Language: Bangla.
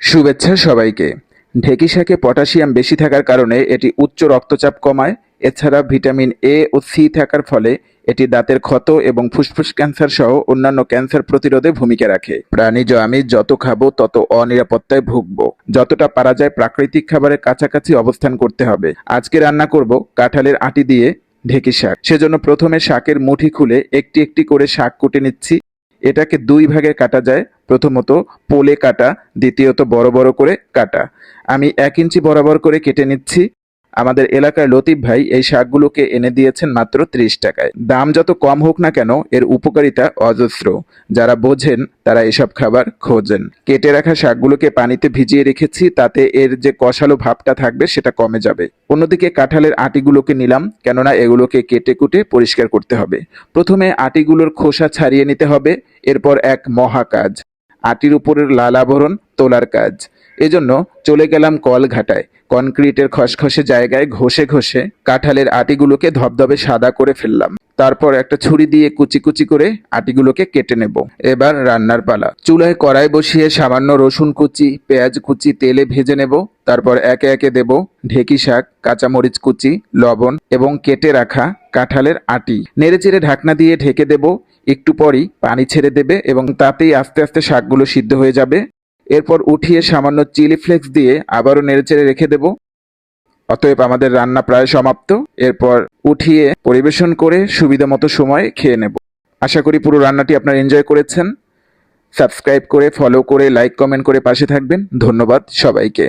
শুভেচ্ছা সবাইকে। ঢেঁকি শাকে পটাশিয়াম বেশি থাকার কারণে এটি উচ্চ রক্তচাপ কমায়, এছাড়া ভিটামিন এ ও সি থাকার ফলে এটি দাঁতের ক্ষত এবং ফুসফুস ক্যান্সার সহ অন্যান্য ক্যান্সার প্রতিরোধে ভূমিকা রাখে। প্রাণীজ আমি যত খাব তত অনিরাপত্তায় ভুগব। যতটা পারা যায় প্রাকৃতিক খাবারের কাছাকাছি অবস্থান করতে হবে। আজকে রান্না করব কাঁঠালের আটি দিয়ে ঢেঁকি শাক। সেজন্য প্রথমে শাকের মুঠি খুলে একটি একটি করে শাক কুটে নিচ্ছি। এটাকে দুই ভাগে কাটা যায়। প্রথমত পোলে কাটা, দ্বিতীয়ত বড় বড় করে কাটা। আমি এক ইঞ্চি বরাবর করে কেটে নিচ্ছি। আমাদের এলাকার লতিফ ভাই এই শাকগুলোকে এনে দিয়েছেন মাত্র ত্রিশ টাকায়। দাম যত কম হোক না কেন, এর উপকারিতা অজস্র। যারা বোঝেন, তারা এসব খাবার খোঁজেন। কেটে রাখা শাকগুলোকে পানিতে ভিজিয়ে রেখেছি, তাতে এর যে কষালো ভাবটা থাকবে, সেটা কমে যাবে। অন্যদিকে কাঁঠালের আটিগুলোকে নিলাম, কেননা এগুলোকে কেটে কুটে পরিষ্কার করতে হবে। প্রথমে আটিগুলোর খোসা ছাড়িয়ে নিতে হবে, এরপর এক মহা কাজ আটির উপরের লাল আবরণ তোলার কাজ। এজন্য চলে গেলাম কল ঘাটায়। কনক্রিটের খসখসে জায়গায় ঘষে ঘষে কাঁঠালের আটিগুলোকে ধবধবে সাদা করে ফেললাম। তারপর একটা ছুরি দিয়ে কুচি কুচি করে আটিগুলোকে কেটে নেব। এবার রান্নার পালা। চুলায় কড়াই বসিয়ে সামান্য রসুন কুচি, পেঁয়াজ কুচি, তেলে ভেজে নেব। তারপর একে একে দেব ঢেকি শাক, কাঁচামরিচ কুচি, লবণ এবং কেটে রাখা কাঁঠালের আটি। নেড়েচেড়ে ঢাকনা দিয়ে ঢেকে দেব। একটু পরই পানি ছেড়ে দেবে এবং তাতেই আস্তে আস্তে শাকগুলো সিদ্ধ হয়ে যাবে। এরপর উঠিয়ে সামান্য চিলি ফ্লেক্স দিয়ে আবারও নেড়েচেড়ে রেখে দেব। অতএব আমাদের রান্না প্রায় সমাপ্ত। এরপর উঠিয়ে পরিবেশন করে সুবিধা মতো সময় খেয়ে নেব। আশা করি পুরো রান্নাটি আপনারা এনজয় করেছেন। সাবস্ক্রাইব করে ফলো করে লাইক কমেন্ট করে পাশে থাকবেন। ধন্যবাদ সবাইকে।